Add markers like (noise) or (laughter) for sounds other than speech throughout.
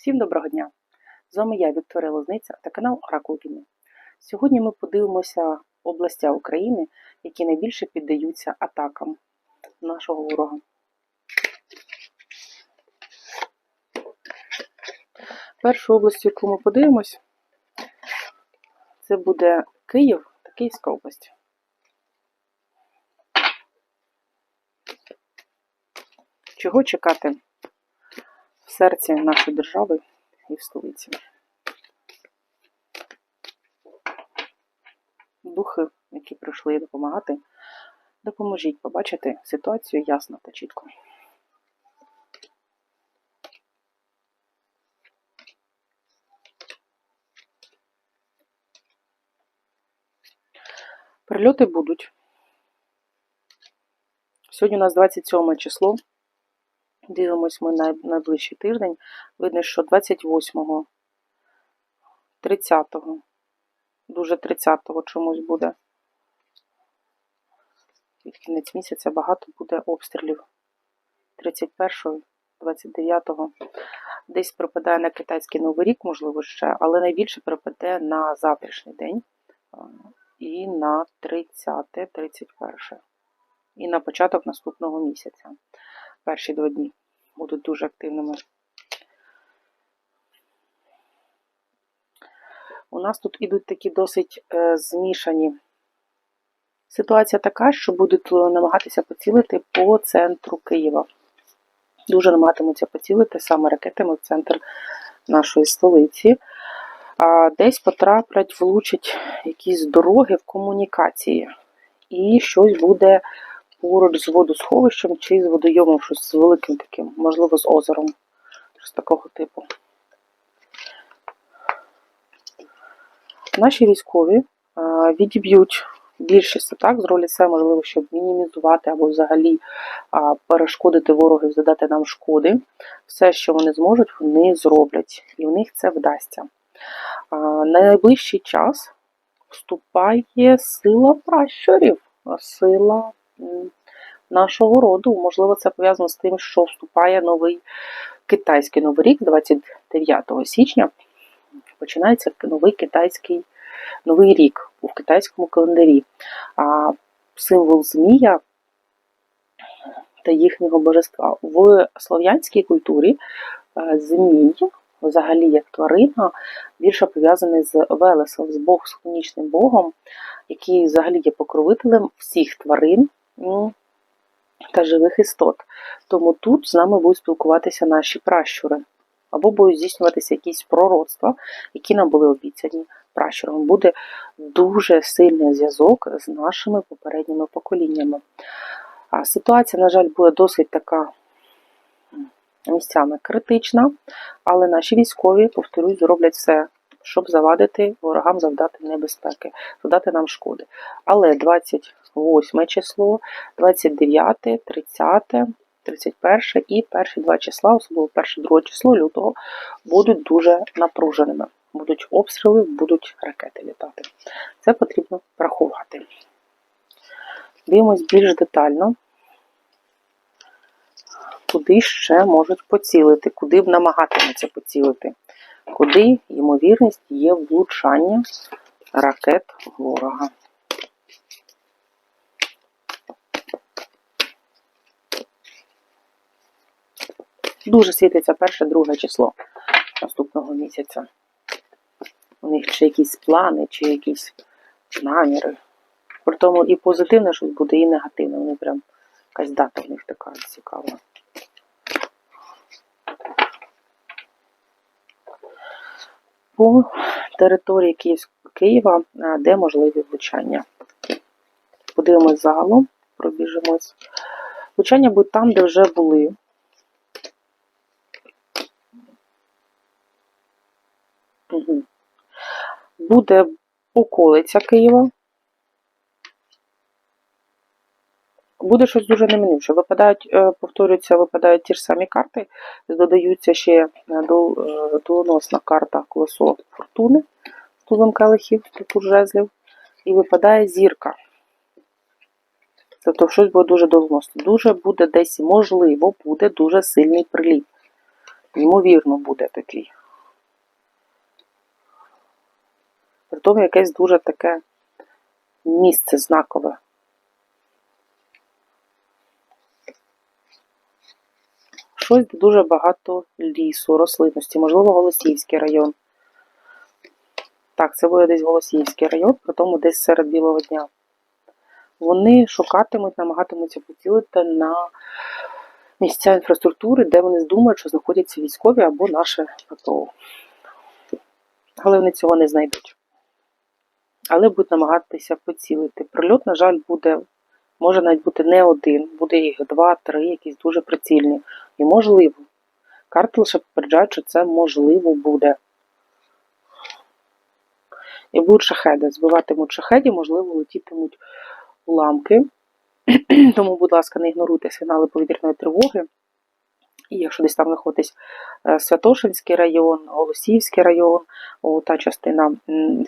Всім доброго дня! З вами я, Вікторія Лозниця та канал Оракул Війни. Сьогодні ми подивимося області України, які найбільше піддаються атакам нашого ворога. Першу область, яку ми подивимось, це буде Київ та Київська область. Чого чекати серці нашої держави і в столиці? Духи, які прийшли допомагати, допоможіть побачити ситуацію ясно та чітко. Прильоти будуть. Сьогодні у нас 27 число. Дивимось ми на найближчий тиждень. Видно, що 28-го, 30-го, дуже 30-го чомусь буде. Від кінець місяця багато буде обстрілів. 31-го, 29-го. Десь припадає на китайський новий рік, можливо, ще, але найбільше припаде на завтрашній день і на 30-31. І на початок наступного місяця. Перші два дні будуть дуже активними. У нас тут ідуть такі досить е, змішані. Ситуація така, що будуть намагатися поцілити по центру Києва. Дуже намагатимуться поцілити саме ракетами в центр нашої столиці. А десь потраплять, влучать якісь дороги в комунікації. І щось буде поруч з водосховищем чи з водойомом, щось з великим таким, можливо, з озером. Щось такого типу. Наші військові відіб'ють більшість атак з ролі це можливо, щоб мінімізувати або взагалі перешкодити ворогу, задати нам шкоди. Все, що вони зможуть, вони зроблять, і в них це вдасться. На найближчий час вступає сила пращурів, сила нашого роду. Можливо, це пов'язано з тим, що вступає новий китайський новий рік 29 січня. Починається новий китайський новий рік у китайському календарі. А символ Змія та їхнього божества. В слов'янській культурі е, Змій, взагалі як тварина, більше пов'язаний з Велесом, з Бог, з хронічним Богом, який взагалі є покровителем всіх тварин та живих істот. Тому тут з нами будуть спілкуватися наші пращури. Або будуть здійснюватися якісь пророцтва, які нам були обіцяні пращуром. Буде дуже сильний зв'язок з нашими попередніми поколіннями. А ситуація, на жаль, буде досить така місцями критична, але наші військові, повторюсь, зроблять все, щоб завадити ворогам завдати небезпеки, завдати нам шкоди. Але 28 число, 29, 30, 31 і перші два числа, особливо перше друге число лютого, будуть дуже напруженими. Будуть обстріли, будуть ракети літати. Це потрібно врахувати. Дивимось більш детально, куди ще можуть поцілити, куди б намагатимуться поцілити, куди ймовірність є влучання ракет ворога. Дуже світиться перше, друге число наступного місяця. У них чи якісь плани, чи якісь наміри. При тому і позитивне щось буде, і негативне. Вони прям якась дата в них така цікава. По території Київського Києва, де можливі влучання. Подивимось загалом, пробіжимось. Влучання будуть там, де вже були. Буде околиця Києва. Буде щось дуже неминуче. Випадають, е, повторюються, випадають ті ж самі карти, додаються ще е, дол- е, карта колесо фортуни з тузом келихів, тут жезлів, і випадає зірка. Тобто щось буде дуже доленосно. Дуже буде десь, можливо, буде дуже сильний приліт. Ймовірно, буде такий. Притом якесь дуже таке місце знакове. Щось дуже багато лісу, рослинності, можливо, Голосіївський район. Так, це буде десь Голосіївський район, при тому десь серед білого дня. Вони шукатимуть, намагатимуться поцілити на місця інфраструктури, де вони здумають, що знаходяться військові або наше ППО. Але вони цього не знайдуть. Але будуть намагатися поцілити. Прильот, на жаль, буде, може навіть бути не один, буде їх два, три, якісь дуже прицільні. І можливо. Карти лише попереджають, що це можливо буде. І будуть шахеди. Збиватимуть шахеді, можливо, летітимуть уламки. (clears throat) Тому, будь ласка, не ігноруйте сигнали повітряної тривоги. І якщо десь там знаходиться е, Святошинський район, Голосіївський район, та частина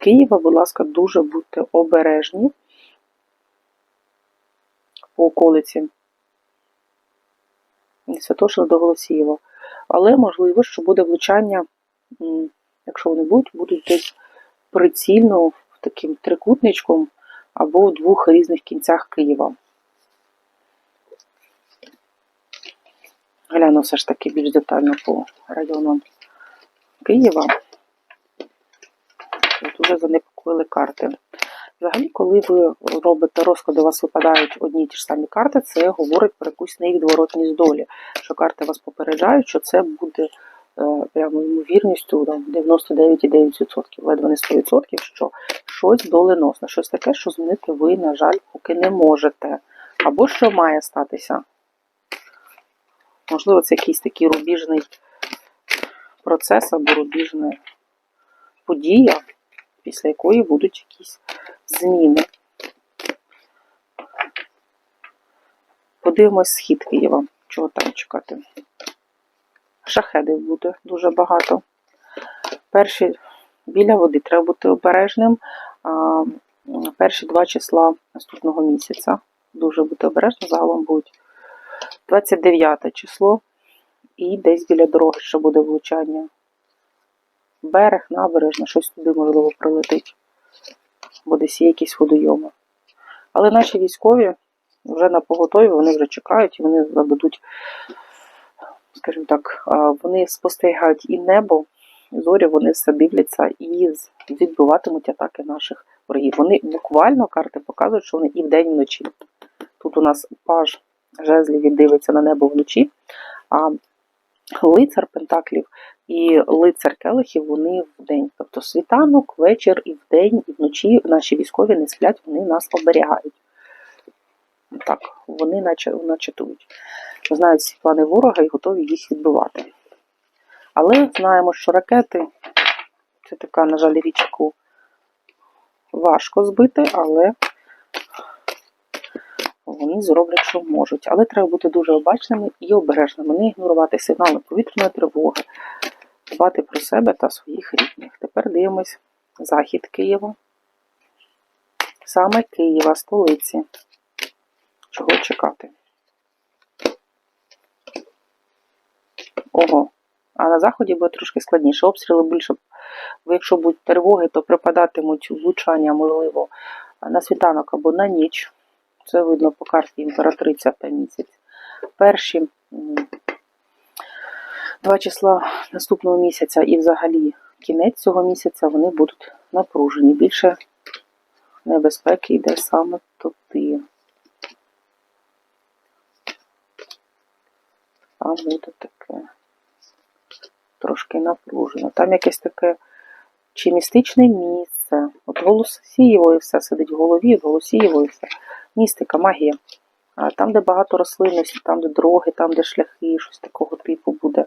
Києва, будь ласка, дуже будьте обережні по околиці. Від Святошина до Голосієва. Але можливо, що буде влучання, якщо вони будуть, будуть десь прицільно таким трикутничком або в двох різних кінцях Києва. Гляну все ж таки більш детально по районам Києва. Тут занепокоїли карти. Взагалі, коли ви робите розклади, у вас випадають одні й ті ж самі карти, це говорить про якусь невідворотність долі. Що карти вас попереджають, що це буде е, прямо ймовірністю 99,9%, ледве не 100%, що щось доленосне, щось таке, що змінити ви, на жаль, поки не можете. Або що має статися. Можливо, це якийсь такий рубіжний процес або рубіжна подія, після якої будуть якісь зміни. Подивимось схід Києва. Чого там чекати? Шахедів буде дуже багато. Перші біля води треба бути обережним. А, Перші два числа наступного місяця. Дуже бути обережним, загалом будуть 29 число і десь біля дороги ще буде влучання. Берег, набережна, щось туди можливо прилетить. Бо десь є якісь водойоми. Але наші військові вже на поготові, вони вже чекають і вони зададуть, скажімо так, вони спостерігають і небо, і зорі, вони все дивляться і відбиватимуть атаки наших ворогів. Вони буквально карти показують, що вони і вдень, і вночі. Тут у нас паж жезлів дивиться на небо вночі, а лицар Пентаклів і лицар Келихів вони вдень. Тобто світанок, вечір і вдень, і вночі наші військові не сплять, вони нас оберігають. Так, вони наче, начатують. Знають всі плани ворога і готові їх відбивати. Але знаємо, що ракети це така, на жаль, річ, яку важко збити, але вони зроблять, що можуть. Але треба бути дуже обачними і обережними, не ігнорувати сигнали повітряної тривоги, дбати про себе та своїх рідних. Тепер дивимось захід Києва. Саме Києва, столиці. Чого чекати? Ого. А на заході буде трошки складніше. Обстріли більше, якщо будуть тривоги, то припадатимуть влучання, можливо, на світанок або на ніч. Це видно по карті імператриця та місяць. Перші два числа наступного місяця і взагалі кінець цього місяця вони будуть напружені. Більше небезпеки йде саме туди. Там буде таке трошки напружено. Там якесь таке чи містичне місце. От Голосієвої все сидить в голові, в Голосієвої все. Містика, магія. Там, де багато рослинності, там, де дороги, там, де шляхи, щось такого типу буде.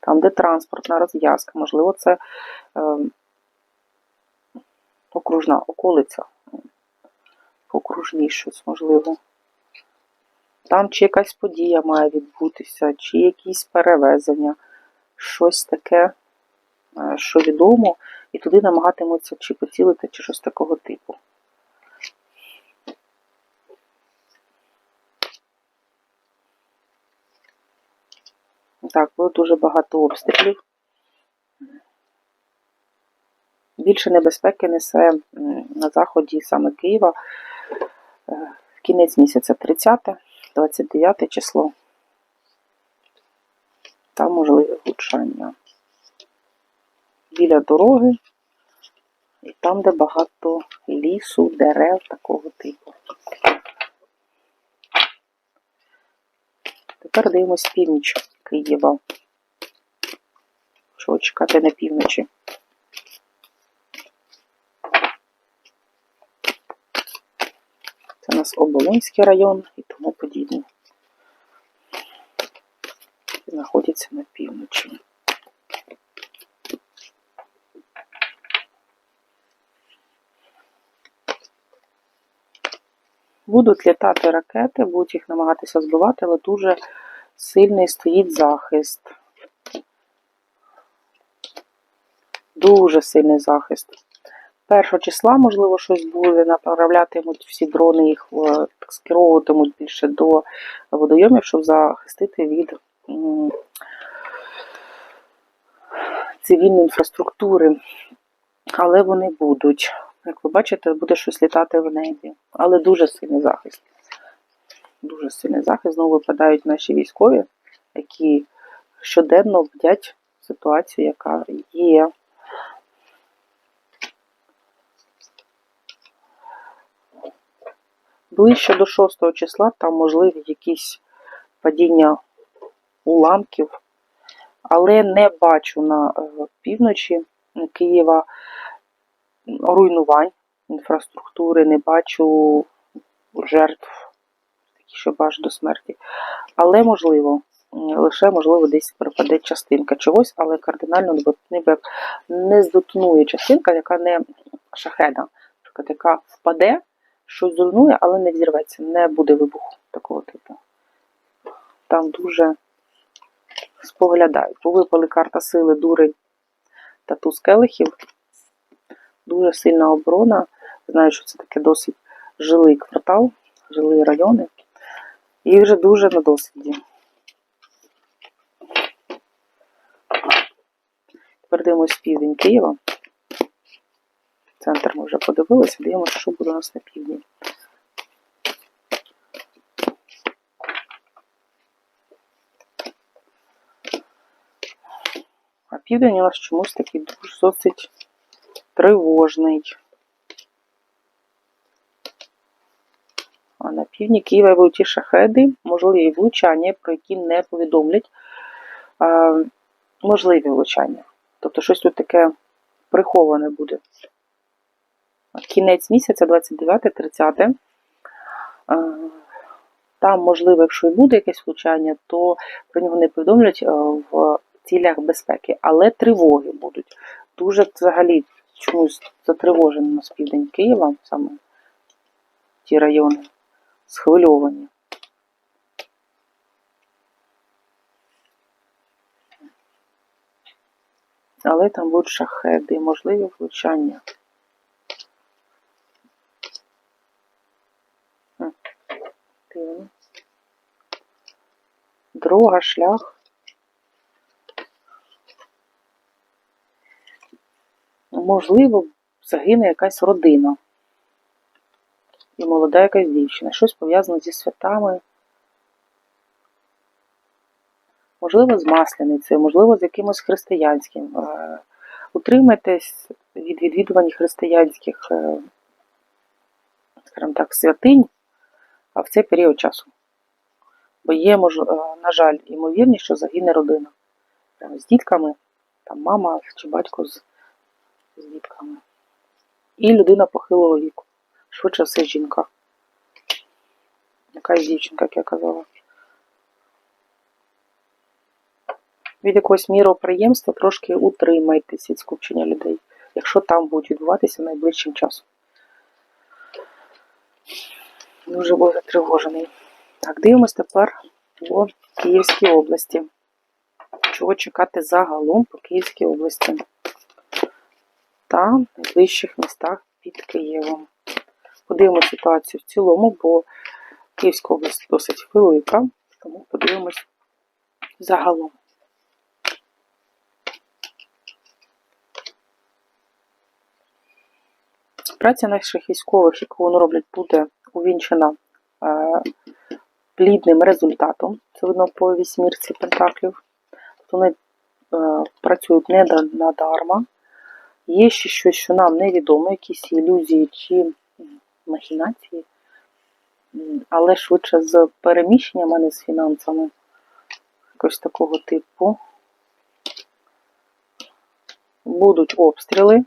Там, де транспортна розв'язка, можливо, це е, окружна околиця. Окружні щось, можливо. Там чи якась подія має відбутися, чи якісь перевезення, щось таке, е, що відомо, і туди намагатимуться чи поцілити, чи щось такого типу. Так, було дуже багато обстрілів. Більше небезпеки несе на заході саме Києва. Е, Кінець місяця 30, 29 число. Там можливе влучання. Біля дороги і там, де багато лісу, дерев такого типу. Тепер дивимось північ Києва. Що чекати на півночі? Це у нас Оболонський район і тому подібне. Знаходиться на півночі. Будуть літати ракети, будуть їх намагатися збивати, але дуже сильний стоїть захист. Дуже сильний захист. Першого числа, можливо, щось буде, направлятимуть всі дрони, їх е, скеровуватимуть більше до водойомів, щоб захистити від цивільної інфраструктури. Але вони будуть. Як ви бачите, буде щось літати в небі. Але дуже сильний захист. Дуже сильний захист. Знову випадають наші військові, які щоденно бдять ситуацію, яка є. Ближче до 6 числа там можливі якісь падіння уламків, але не бачу на е, півночі Києва руйнувань інфраструктури, не бачу жертв, щоб аж до смерті. Але можливо, лише можливо десь припаде частинка чогось, але кардинально ніби не здотонує частинка, яка не шахеда, наприклад, яка впаде, щось зруйнує, але не взірветься, не буде вибуху такого типу. Там дуже споглядають. Випали карта сили, дурень та туз келихів. Дуже сильна оборона. Знаю, що це таке досить жилий квартал, жилі райони. І вже дуже на досвіді. Тепер дивимось південь Києва. Центр ми вже подивилися, дивимося, що буде у нас на півдні. А південь у нас чомусь такий дуже досить тривожний. А на півдні Києва будуть ті шахеди, можливі влучання, про які не повідомлять. А, можливі влучання. Тобто щось тут таке приховане буде. Кінець місяця, 29-30. Там, можливо, якщо і буде якесь влучання, то про нього не повідомлять в цілях безпеки, але тривоги будуть. Дуже взагалі чомусь затривожені на південь Києва, саме ті райони, схвильовані. Але там будуть шахеди, можливі влучання. Дорога, шлях. Можливо, загине якась родина. І молода якась дівчина. Щось пов'язане зі святами. Можливо, з масляницею, можливо, з якимось християнським. Е, Утримайтесь від відвідувань християнських, е, скажімо так, святинь в цей період часу. Бо є, е, на жаль, ймовірність, що загине родина. З дітками, там мама чи батько з, з дітками. І людина похилого віку. Швидше все жінка. Якась дівчинка, як я казала. Від якогось міроприємства трошки утримайтесь від скупчення людей, якщо там будуть відбуватися найближчим часом. Дуже був затривожений. Так, дивимось тепер по Київській області. Чого чекати загалом по Київській області та в найближчих містах під Києвом. Подивимось ситуацію в цілому, бо Київська область досить велика, тому подивимось загалом. Праця наших військових, яку вони роблять, буде увінчена е, плідним результатом. Це видно по вісьмірці пентаклів. Тобто вони е, працюють не надарма. Є ще щось, що нам невідомо, якісь ілюзії чи махінації, але швидше з переміщенням, а не з фінансами. Якось такого типу. Будуть обстріли.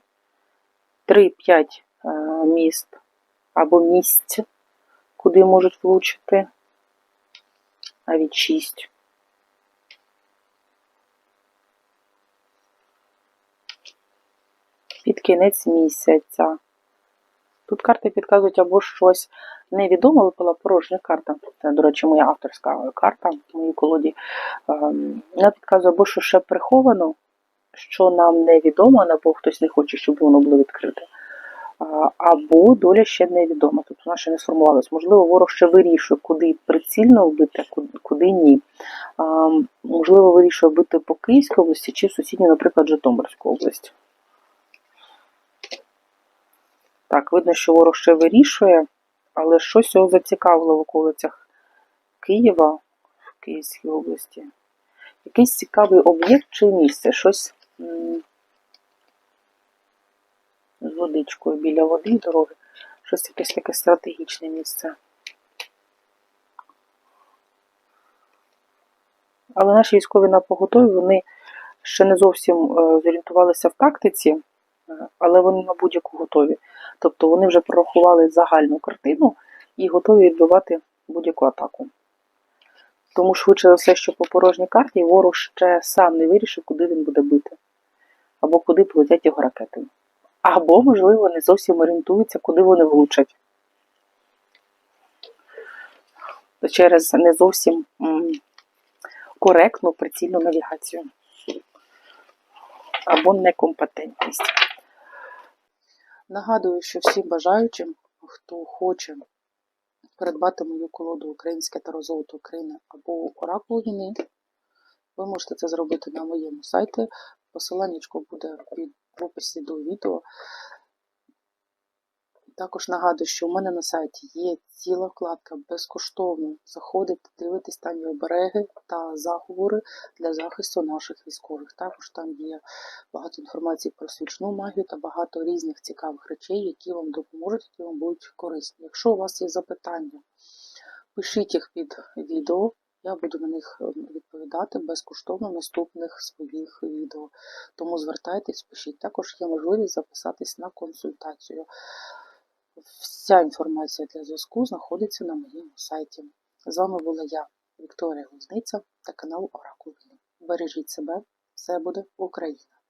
3-5 е, міст або місць, куди можуть влучити. Навіть 6. Під кінець місяця. Тут карти підказують або щось невідоме, випала порожня карта. Це, до речі, моя авторська карта в моїй колоді. Ем, Вона підказує або що ще приховано, що нам невідомо, або хтось не хоче, щоб воно було відкрите. Або доля ще невідома, тобто вона ще не сформувалась. Можливо, ворог ще вирішує, куди прицільно вбити, а куди- ні. Можливо, вирішує вбити по Київській області чи сусідню, наприклад, Житомирську область. Так, видно, що ворог ще вирішує, але щось його зацікавило в околицях Києва, в Київській області. Якийсь цікавий об'єкт чи місце, щось з водичкою біля води, дороги, щось якесь таке стратегічне місце. Але наші військові на поготові, вони ще не зовсім е, зорієнтувалися в тактиці, е, але вони на будь-яку готові. Тобто вони вже прорахували загальну картину і готові відбивати будь-яку атаку. Тому швидше за все, що по порожній карті ворог ще сам не вирішив, куди він буде бити, або куди полетять його ракети. Або, можливо, не зовсім орієнтуються, куди вони влучать. Через не зовсім коректну прицільну навігацію. Або некомпетентність. Нагадую, що всім бажаючим, хто хоче придбати мою колоду Українське та золото України або Оракул війни, ви можете це зробити на моєму сайті. Посиланнячко буде в описі до відео. Також нагадую, що у мене на сайті є ціла вкладка безкоштовно. Заходите, дивитесь там є обереги та заговори для захисту наших військових. Також там є багато інформації про свічну магію та багато різних цікавих речей, які вам допоможуть, які вам будуть корисні. Якщо у вас є запитання, пишіть їх під відео. Я буду на них е, відповідати безкоштовно в наступних своїх відео. Тому звертайтесь, пишіть. Також є можливість записатись на консультацію. Вся інформація для зв'язку знаходиться на моєму сайті. З вами була я, Вікторія Гузниця та канал Оракул. Бережіть себе, все буде Україна!